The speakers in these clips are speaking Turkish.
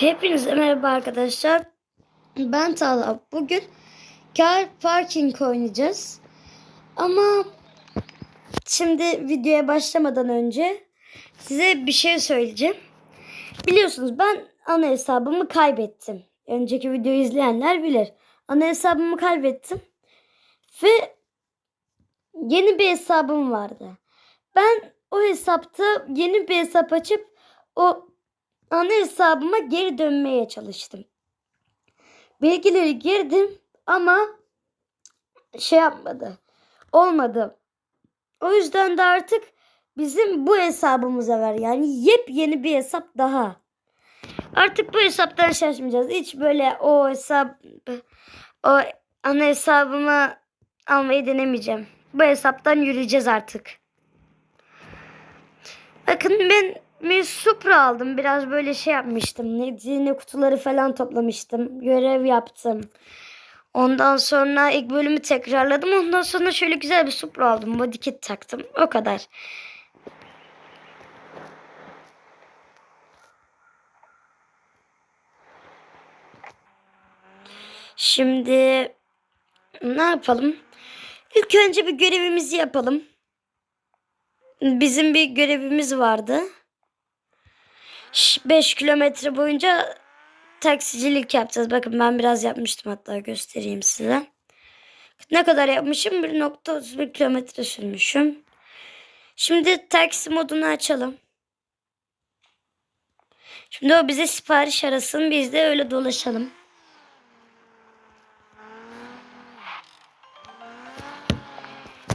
Hepinize merhaba arkadaşlar. Ben Talha. Bugün car parking oynayacağız. Ama şimdi videoya başlamadan önce size bir şey söyleyeceğim. Biliyorsunuz ben ana hesabımı kaybettim. Önceki videoyu izleyenler bilir. Ana hesabımı kaybettim. Ve yeni bir hesabım vardı. Ben o hesapta yeni bir hesap açıp o ana hesabıma geri dönmeye çalıştım. Bilgileri girdim ama şey yapmadı. Olmadı. O yüzden de artık bizim bu hesabımıza ver. Yani yepyeni bir hesap daha. Artık bu hesaptan şaşmayacağız. Hiç böyle o hesap o ana hesabımı almayı denemeyeceğim. Bu hesaptan yürüyeceğiz artık. Bakın ben bir Supra aldım. Biraz böyle şey yapmıştım. Ne, kutuları falan toplamıştım. Görev yaptım. Ondan sonra ilk bölümü tekrarladım. Ondan sonra şöyle güzel bir Supra aldım. Body kit taktım. O kadar. Şimdi ne yapalım? İlk önce bir görevimizi yapalım. Bizim bir görevimiz vardı. 5 kilometre boyunca taksicilik yapacağız. Bakın ben biraz yapmıştım hatta göstereyim size. Ne kadar yapmışım? 1.31 kilometre sürmüşüm. Şimdi taksi modunu açalım. Şimdi o bize sipariş arasın. Biz de öyle dolaşalım.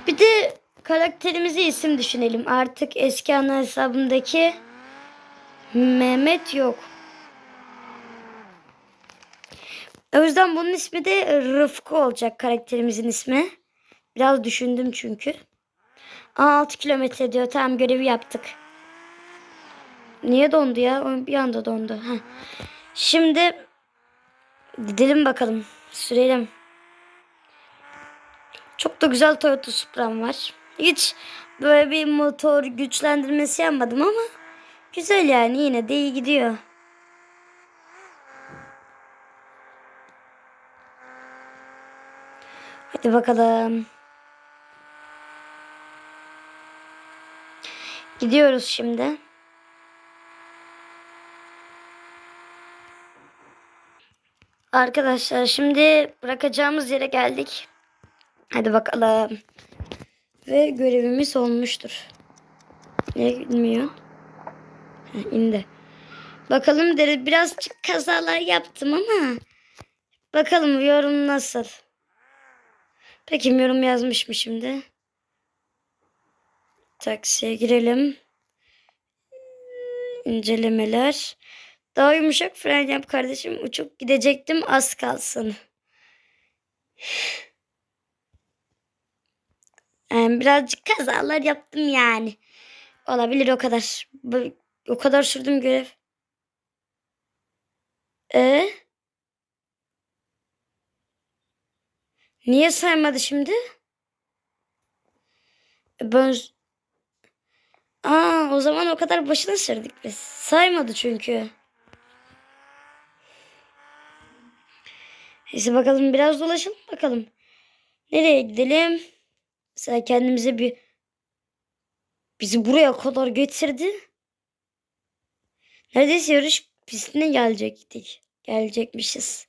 Bir de karakterimize isim düşünelim. Artık eski ana hesabımdaki Mehmet yok. O yüzden bunun ismi de Rıfkı olacak karakterimizin ismi. Biraz düşündüm çünkü. Aa, 6 kilometre diyor. Tamam görevi yaptık. Niye dondu ya? Bir anda dondu. Heh. Şimdi gidelim bakalım. Sürelim. Çok da güzel Toyota Supra'm var. Hiç böyle bir motor güçlendirmesi yapmadım ama güzel yani yine de iyi gidiyor. Hadi bakalım. Gidiyoruz şimdi. Arkadaşlar şimdi bırakacağımız yere geldik. Hadi bakalım. Ve görevimiz olmuştur. Ne bilmiyor. İndi. Bakalım deri birazcık kazalar yaptım ama bakalım yorum nasıl. Peki yorum yazmış mı şimdi? Taksiye girelim. İncelemeler. Daha yumuşak fren yap kardeşim. Uçup gidecektim az kalsın. Birazcık kazalar yaptım yani. Olabilir o kadar. O kadar sürdüm görev. E Niye saymadı şimdi? E, Ben Aa, o zaman o kadar başına sürdük biz. Saymadı çünkü. Neyse bakalım biraz dolaşalım bakalım. Nereye gidelim? Mesela kendimize bir bizi buraya kadar getirdi. Neredeyse yarış pistine gelecektik. Gelecekmişiz.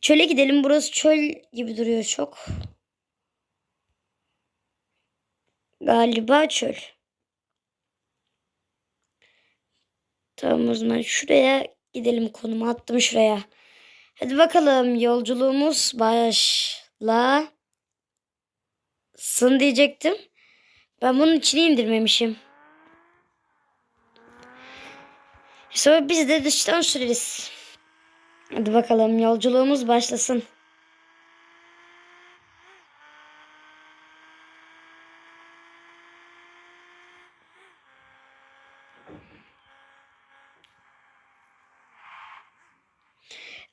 Çöle gidelim. Burası çöl gibi duruyor çok. Galiba çöl. Tamam o zaman şuraya gidelim. Konumu attım şuraya. Hadi bakalım yolculuğumuz başlasın diyecektim. Ben bunun içine indirmemişim. Sonra biz de dıştan süreriz. Hadi bakalım yolculuğumuz başlasın.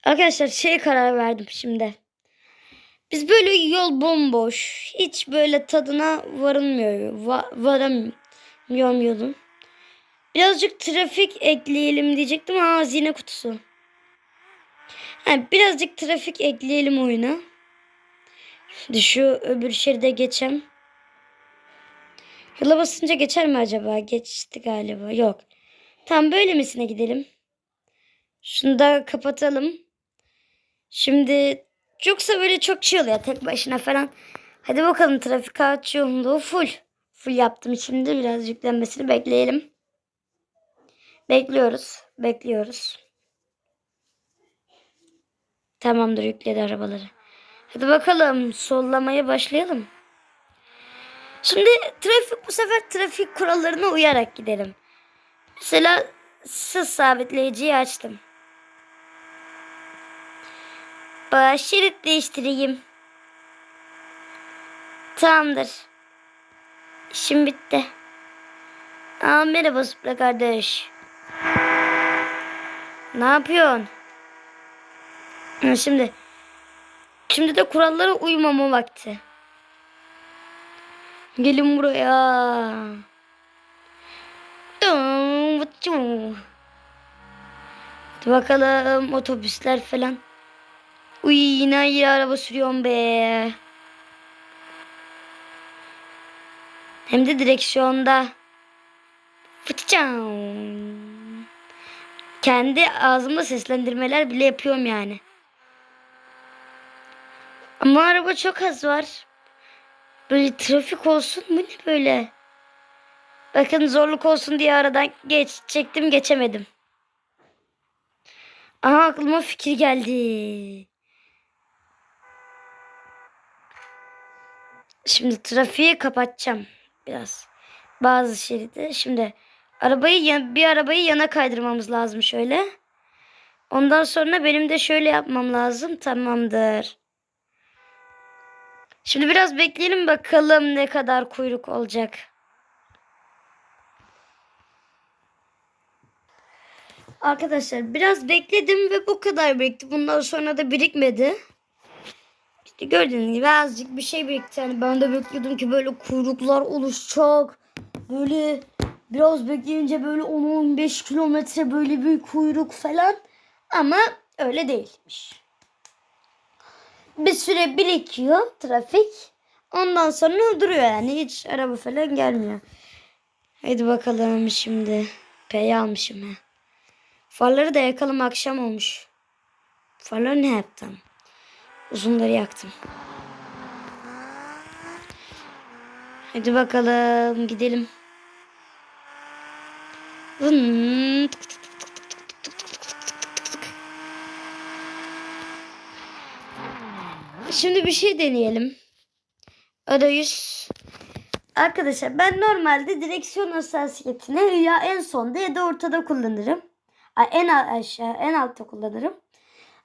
Arkadaşlar şeye karar verdim şimdi. Biz böyle yol bomboş. Hiç böyle tadına varılmıyor. Va varamıyorum. Birazcık trafik ekleyelim diyecektim ama hazine kutusu. Ha, birazcık trafik ekleyelim oyuna. Şimdi şu öbür şeride geçem. Yola basınca geçer mi acaba? Geçti galiba. Yok. Tam böyle misine gidelim. Şunu da kapatalım. Şimdi yoksa böyle çok şey oluyor tek başına falan. Hadi bakalım trafik ağaç yoğunluğu full. Full yaptım şimdi biraz yüklenmesini bekleyelim. Bekliyoruz. Bekliyoruz. Tamamdır yükledi arabaları. Hadi bakalım sollamaya başlayalım. Şimdi trafik bu sefer trafik kurallarına uyarak gidelim. Mesela sız sabitleyiciyi açtım. Baş şerit değiştireyim. Tamamdır. İşim bitti. Aa, merhaba Supra kardeş. Ne yapıyorsun? Şimdi şimdi de kurallara uymama vakti. Gelin buraya. Hadi bakalım otobüsler falan. Uy yine iyi araba sürüyorum be. Hem de direksiyonda. Fıçam. Kendi ağzımda seslendirmeler bile yapıyorum yani. Ama araba çok az var. Böyle trafik olsun mu ne böyle? Bakın zorluk olsun diye aradan geç çektim geçemedim. Aha aklıma fikir geldi. Şimdi trafiği kapatacağım biraz. Bazı şeridi. Şimdi arabayı bir arabayı yana kaydırmamız lazım şöyle. Ondan sonra benim de şöyle yapmam lazım. Tamamdır. Şimdi biraz bekleyelim bakalım ne kadar kuyruk olacak. Arkadaşlar biraz bekledim ve bu kadar birikti. Bundan sonra da birikmedi. İşte gördüğünüz gibi azıcık bir şey birikti. Yani ben de bekliyordum ki böyle kuyruklar oluşacak. Böyle biraz bekleyince böyle 10-15 kilometre böyle bir kuyruk falan. Ama öyle değilmiş. Bir süre birikiyor trafik. Ondan sonra duruyor yani. Hiç araba falan gelmiyor. Hadi bakalım şimdi. P'yi almışım ha. Farları da yakalım akşam olmuş. Farları ne yaptım? Uzunları yaktım. Hadi bakalım gidelim. Şimdi bir şey deneyelim. Arayüz. Arkadaşlar ben normalde direksiyon hassasiyetini ya en sonda ya da ortada kullanırım. En aşağı en altta kullanırım.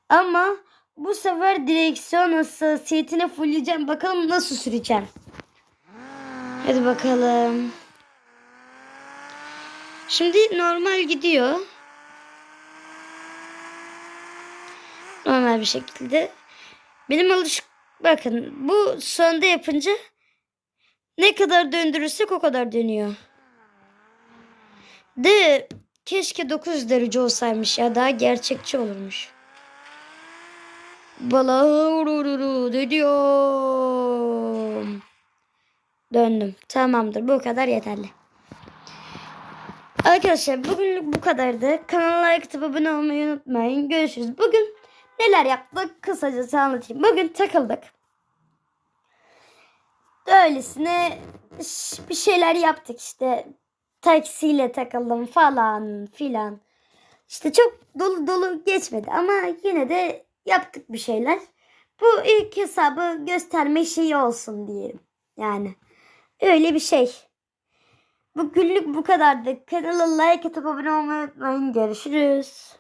Ama bu sefer direksiyon hassasiyetini fullleyeceğim. Bakalım nasıl süreceğim. Hadi bakalım. Şimdi normal gidiyor. Normal bir şekilde. Benim alışık bakın bu sonda yapınca ne kadar döndürürsek o kadar dönüyor. De keşke 900 derece olsaymış ya daha gerçekçi olurmuş. Bala dönüyorum. Döndüm. Tamamdır. Bu kadar yeterli. Arkadaşlar bugünlük bu kadardı. Kanala like abone olmayı unutmayın. Görüşürüz. Bugün neler yaptık kısacası anlatayım. Bugün takıldık. Öylesine bir şeyler yaptık işte. Taksiyle takıldım falan filan. İşte çok dolu dolu geçmedi ama yine de yaptık bir şeyler. Bu ilk hesabı gösterme şeyi olsun diyelim. Yani öyle bir şey. Bugünlük bu kadardı. Kanala like atıp abone olmayı unutmayın. Görüşürüz.